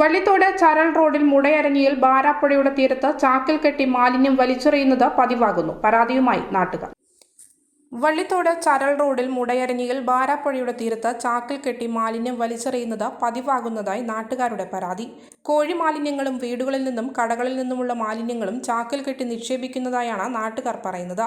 വള്ളിത്തോട് ചരൽ റോഡിൽ മുടയരഞ്ഞിയിൽ ബാരാപ്പുഴയുടെ തീരത്ത് ചാക്കിൽ കെട്ടി മാലിന്യം വലിച്ചെറിയുന്നത് പതിവാകുന്നു. പരാതിയുമായി നാട്ടുകാർ. വള്ളിത്തോട് ചരൽ റോഡിൽ മുടയരഞ്ഞിയിൽ ബാരാപ്പുഴയുടെ തീരത്ത് ചാക്കിൽ കെട്ടി മാലിന്യം വലിച്ചെറിയുന്നത് പതിവാകുന്നതായി നാട്ടുകാരുടെ പരാതി. കോഴി മാലിന്യങ്ങളും വീടുകളിൽ നിന്നും കടകളിൽ നിന്നുമുള്ള മാലിന്യങ്ങളും ചാക്കിൽ കെട്ടി നിക്ഷേപിക്കുന്നതായാണ് നാട്ടുകാർ പറയുന്നത്.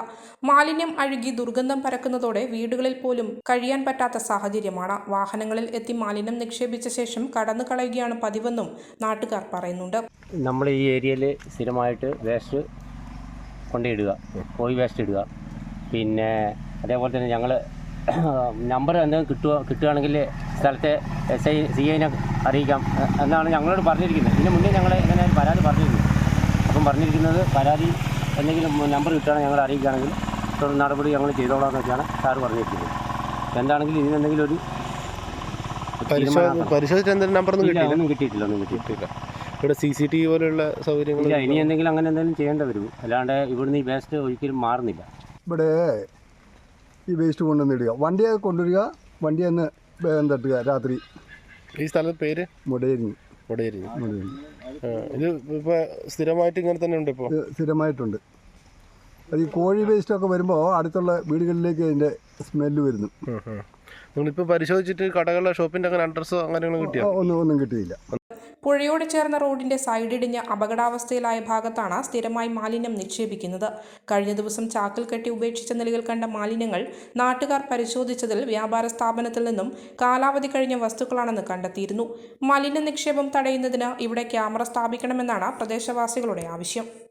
മാലിന്യം അഴുകി ദുർഗന്ധം പരക്കുന്നതോടെ വീടുകളിൽ പോലും കഴിയാൻ പറ്റാത്ത സാഹചര്യമാണ്. വാഹനങ്ങളിൽ എത്തി മാലിന്യം നിക്ഷേപിച്ച ശേഷം കടന്നു കളയുകയാണ് പതിവെന്നും നാട്ടുകാർ പറയുന്നുണ്ട്. നമ്മൾ ഈ ഏരിയയിൽ സ്ഥിരമായിട്ട് വേസ്റ്റ് കൊണ്ടിടുക കോഴി വേസ്റ്റ് ഇടുക. പിന്നെ അതേപോലെ തന്നെ ഞങ്ങൾ നമ്പർ എന്തെങ്കിലും കിട്ടുക കിട്ടുകയാണെങ്കിൽ സ്ഥലത്തെ എസ് ഐ സി ഐനെ അറിയിക്കാം. എന്നാണ് ഞങ്ങളോട് പറഞ്ഞിരിക്കുന്നത്. ഇതിന് മുന്നേ ഞങ്ങൾ ഇങ്ങനെ പരാതി പറഞ്ഞിരുന്നു. അപ്പം പറഞ്ഞിരിക്കുന്നത് പരാതി എന്തെങ്കിലും നമ്പർ കിട്ടുകയാണെങ്കിൽ ഞങ്ങൾ അറിയിക്കുകയാണെങ്കിൽ തുടർ നടപടി ഞങ്ങൾ ചെയ്തോളാം എന്നൊക്കെയാണ് സാറ് പറഞ്ഞിരിക്കുന്നത്. എന്താണെങ്കിലും ഇതിനെന്തെങ്കിലും ഒരു പരിശോധിച്ച് എന്തെങ്കിലും നമ്പർ ഒന്നും ഒന്നും കിട്ടിയിട്ടില്ല ഒന്നും കിട്ടിയിട്ടില്ല. ഇവിടെ സി സി ടി വി പോലെയുള്ള സൗകര്യങ്ങൾ ഇനി എന്തെങ്കിലും അങ്ങനെ എന്തെങ്കിലും ചെയ്യേണ്ടി വരും. അല്ലാണ്ട് ഇവിടുന്ന് ഈ വേസ്റ്റ് ഒരിക്കലും മാറുന്നില്ല. ഇവിടെ ഈ വേസ്റ്റ് കൊണ്ടുവന്ന് ഇടുക. വണ്ടിയെ കൊണ്ടുവരിക വണ്ടി ഒന്ന് വേഗം തട്ടുക രാത്രി. ഈ സ്ഥലത്ത് പേര്? മുടയരിഞ്ഞ്. കൊടയേരി മുടയരിഞ്ഞ്. ഇത് ഇപ്പോൾ സ്ഥിരമായിട്ട് ഇങ്ങനെ തന്നെ ഉണ്ട് ഇപ്പോൾ സ്ഥിരമായിട്ടുണ്ട്. അത് ഈ കോഴി വേസ്റ്റൊക്കെ വരുമ്പോൾ അടുത്തുള്ള വീടുകളിലേക്ക് അതിന്റെ സ്മെല്ല് വരുന്നു. നിങ്ങളിപ്പോൾ പരിശോധിച്ചിട്ട് കടകളുടെ ഷോപ്പിന്റെ അങ്ങനെ അഡ്രസ്സോ അങ്ങനെയൊന്നും കിട്ടിയോ? ഒന്നും ഒന്നും കിട്ടിയില്ല. പുഴയോട് ചേർന്ന റോഡിന്റെ സൈഡിടിഞ്ഞ് അപകടാവസ്ഥയിലായ ഭാഗത്താണ് സ്ഥിരമായി മാലിന്യം നിക്ഷേപിക്കുന്നത്. കഴിഞ്ഞ ദിവസം ചാക്കിൽ കെട്ടി ഉപേക്ഷിച്ച നിലയിൽ കണ്ട മാലിന്യങ്ങൾ നാട്ടുകാർ പരിശോധിച്ചതിൽ വ്യാപാര സ്ഥാപനത്തിൽ നിന്നും കാലാവധി കഴിഞ്ഞ വസ്തുക്കളാണെന്ന് കണ്ടെത്തിയിരുന്നു. മാലിന്യ നിക്ഷേപം തടയുന്നതിന് ഇവിടെ ക്യാമറ സ്ഥാപിക്കണമെന്നാണ് പ്രദേശവാസികളുടെ ആവശ്യം.